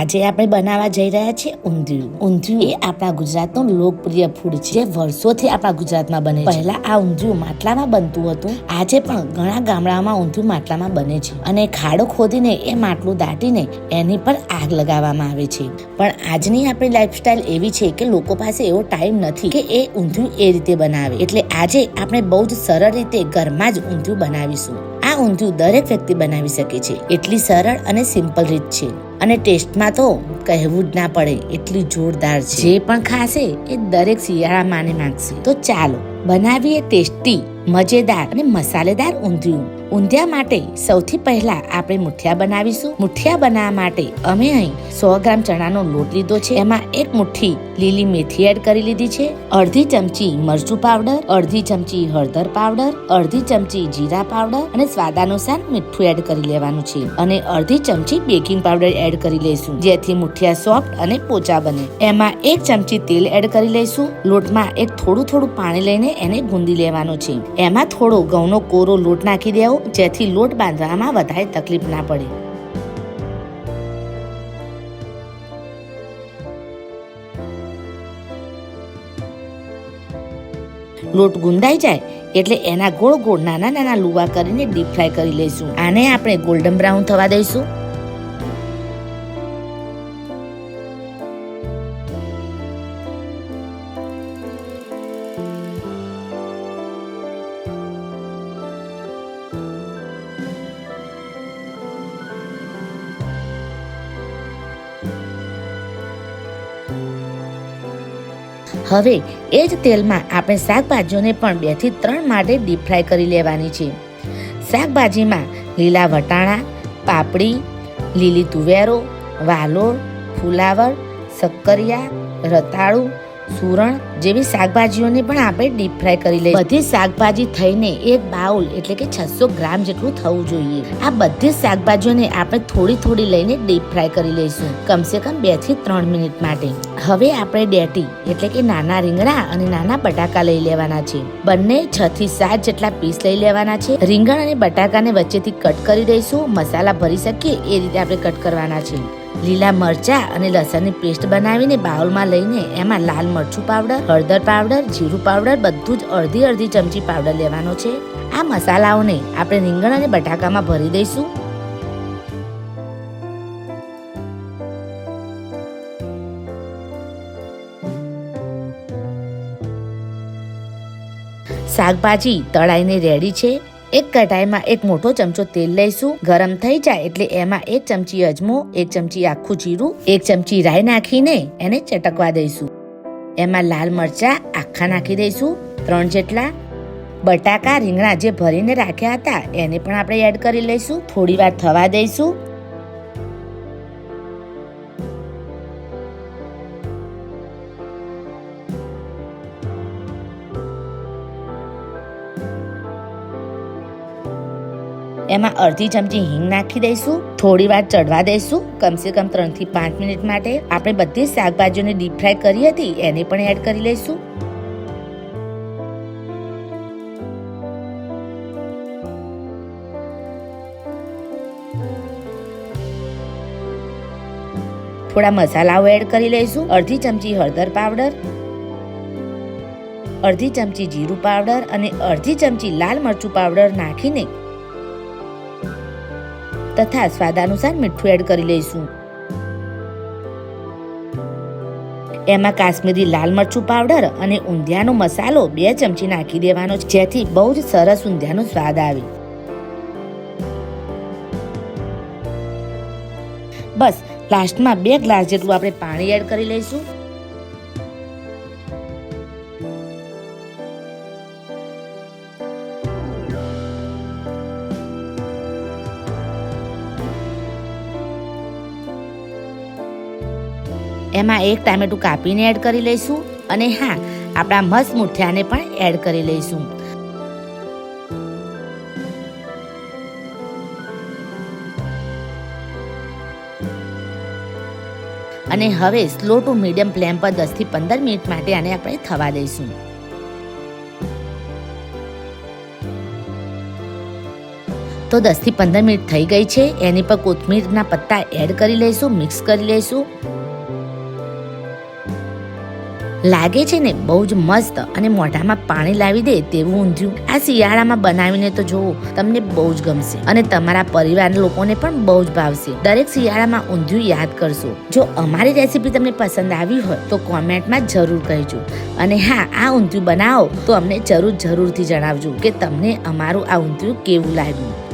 આજે આપણે બનાવવા જઈ રહ્યા છીએ ઊંધિયું. ઊંધિયું એ આપણા ગુજરાતનું લોકપ્રિય ફૂડ છે. જે વર્ષોથી આપણા ગુજરાતમાં બને છે. પહેલા આ ઊંધિયું માટલામાં બનતું હતું. આજે પણ ઘણા ગામડામાં ઊંધિયું માટલામાં બને છે. અને ખાડો ખોદીને એ માટલું દાટીને એની પર આગ લગાવવામાં આવે છે. પણ આજની આપણી લાઈફસ્ટાઈલ એવી છે કે લોકો પાસે એવો ટાઈમ નથી કે એ ઊંધિયું એ રીતે બનાવે. એટલે આજે આપણે બહુ જ સરળ રીતે ઘરમાં જ ઊંધિયું બનાવીશું. આ ઊંધિયું દરેક વ્યક્તિ બનાવી શકે છે. એટલી સરળ અને સિમ્પલ રીત છે. અને ટેસ્ટમાં તો કહેવું જ ના પડે, એટલી જોરદાર છે. જે પણ ખાશે એ દરેક શિયાળા માને માંગશે. તો ચાલો, બનાવીએ ટેસ્ટી, મજેદાર અને મસાલેદાર ઊંધિયું. ઊંધિયા માટે સૌથી પહેલા આપણે મુઠિયા બનાવીશું. મુઠિયા બનાવવા માટે અમે અહીં સો ગ્રામ ચણાનો લોટ લીધો છે. એમાં એક મુઠ્ઠી લીલી મેથી એડ કરી લીધી છે. અડધી ચમચી મરચું પાવડર, અડધી ચમચી હળદર પાવડર, અડધી ચમચી જીરા પાવડર અને સ્વાદાનુસાર મીઠું એડ કરી લેવાનું છે. અને અડધી ચમચી બેકિંગ પાવડર એડ કરી લઈશું, જેથી મુઠિયા સોફ્ટ અને પોચા બને. એમાં એક ચમચી તેલ એડ કરી લઈશું. લોટમાં એક થોડું થોડું પાણી લઈને એને ગુંદી લેવાનું છે. એમાં થોડો ઘઉંનો કોરો લોટ નાખી દેવો. જેથી લોટ બાંધવામાં વધારે તકલીફ ના પડે. લોટ ગુંદાઈ જાય એટલે એના ગોળ ગોળ નાના નાના લુવા કરીને ડીપ ફ્રાય કરી લઈશું. આને આપણે ગોલ્ડન બ્રાઉન થવા દઈશું. હવે એ જ તેલમાં આપણે શાકભાજીઓને પણ બેથી ત્રણ માટે ડીપ ફ્રાય કરી લેવાની છે. શાકભાજીમાં લીલા વટાણા, પાપડી, લીલી તુવેરો, વાલોળ, ફુલાવર, શક્કરિયા, રતાળુ સુરણ જેવી શાકભાજીઓને પણ આપણે ડીપ ફ્રાય કરી લઈએ. બધી શાકભાજી થઈને એક બાઉલ એટલે કે છસો ગ્રામ જેટલું થવું જોઈએ. આ બધી શાકભાજીઓને આપણે થોડી થોડી લઈને ડીપ ફ્રાય કરી લઈશું. કમસે કમ બેથી ત્રણ મિનિટ માટે. હવે આપણે ડેટી એટલે કે નાના રીંગણા અને નાના બટાકા લઈ લેવાના છે. બંને છ થી સાત જેટલા પીસ લઈ લેવાના છે. રીંગણ અને બટાકાને વચ્ચેથી કટ કરી દઈશું. મસાલા ભરી શકીએ એ રીતે આપણે કટ કરવાના છે. લીલા મરચા અને લસણની પેસ્ટ બનાવીને બાઉલમાં લઈને એમાં લાલ મરચું પાવડર, હળદર પાવડર, જીરું પાવડર, બધું જ અડધી અડધી ચમચી પાવડર લેવાનો છે. આ મસાલાઓને આપણે રીંગણ અને બટાકામાં ભરી દઈશું. શાકભાજી તળાઈને રેડી છે. એક કઢાઈમાં એક મોટો ચમચો તેલ લઈશું. ગરમ થઈ જાય એટલે એમાં એક ચમચી અજમો, એક ચમચી આખું જીરું, એક ચમચી રાઈ નાખીને એને ચટકવા દઈશું. એમાં લાલ મરચા આખા નાખી દઈશું. ત્રણ જેટલા બટાકા રીંગણા જે ભરીને રાખ્યા હતા, એને પણ આપણે એડ કરી લઈશું. થોડી વાર થવા દઈશું. એમાં અડધી ચમચી હિંગ નાખી દઈશું, થોડી વાર ચડવા દઈશું, કમસે કમ ત્રણથી પાંચ મિનિટ માટે. આપણે બધી શાકભાજીઓને ડીપ ફ્રાય કરી હતી, એને પણ એડ કરી લઈશું. થોડા મસાલાઓ એડ કરી લઈશું, અડધી ચમચી હળદર પાવડર, અડધી ચમચી જીરું પાવડર અને અડધી ચમચી લાલ મરચું પાવડર નાખીને તથા સ્વાદાનુસાર મીઠું એડ કરી લઈશું. એમાં કાશ્મીરી લાલ મરચું પાવડર અને ઊંધિયાનો મસાલો બે ચમચી નાખી દેવાનો જેથી બહુ જ સરસ ઊંધિયાનો સ્વાદ આવે. બસ લાસ્ટમાં બે ગ્લાસ જેટલું આપણે પાણી એડ કરી લઈશું. એમાં એક ટામેટું કાપીને એડ કરી લઈશું અને હા, આપણા મસ્ત મુઠિયાને પણ એડ કરી લઈશું. અને હવે સ્લો ટુ મીડિયમ ફ્લેમ પર દસથી પંદર મિનિટ માટે આને આપણે થવા દઈશું. તો દસથી પંદર મિનિટ થઈ ગઈ છે, એની પર કોથમીરના પત્તા એડ કરી લઈશું, મિક્સ કરી લઈશું. લાગે છે ને, બહુ જ મસ્ત અને મોઢામાં પાણી લાવી દે તેવું ઊંધિયું. આ શિયાળામાં બનાવીને તો જોવો તમને બહુ જ ગમશે અને તમારા પરિવારના લોકોને પણ બહુ જ ભાવશે. દરેક શિયાળામાં ઊંધિયું યાદ કરશો. જો અમારી રેસીપી તમને પસંદ આવી હોય, તો કોમેન્ટમાં જરૂર કહેજો. અને હા, આ ઊંધિયું બનાવો, તો અમને જરૂર જરૂરથી જણાવજો કે તમને અમારું આ ઊંધિયું કેવું લાગ્યું.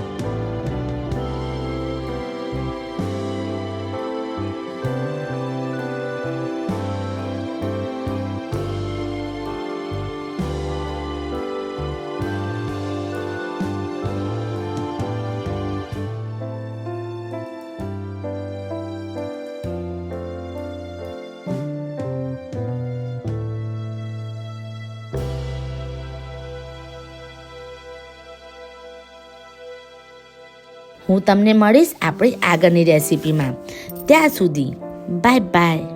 હું તમને મળીશ આપણી આગળની રેસીપીમાં. ત્યાં સુધી બાય બાય